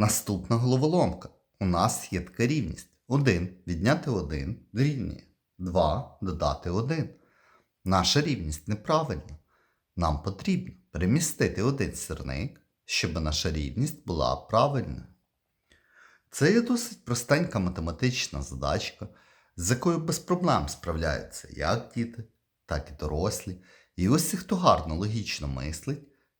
Наступна головоломка. У нас є така рівність. 1 відняти 1 дорівнює 2 додати 1. Наша рівність неправильна. Нам потрібно перемістити один сірник, щоб наша рівність була правильною. Це є досить простенька математична задачка, з якою без проблем справляються як діти, так і дорослі. І усі, хто гарно логічно мислить,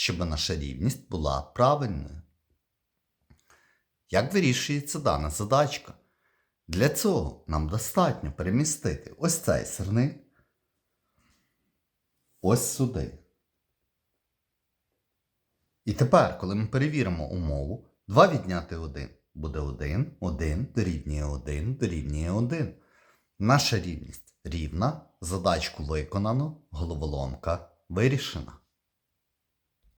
щоб наша рівність була правильною. Як вирішується дана задачка? Для цього нам достатньо перемістити ось цей сирник ось сюди. І тепер, коли ми перевіримо умову, 2 відняти 1 буде 1, 1 дорівнює 1 дорівнює 1. Наша рівність рівна, задачку виконано, головоломка вирішена.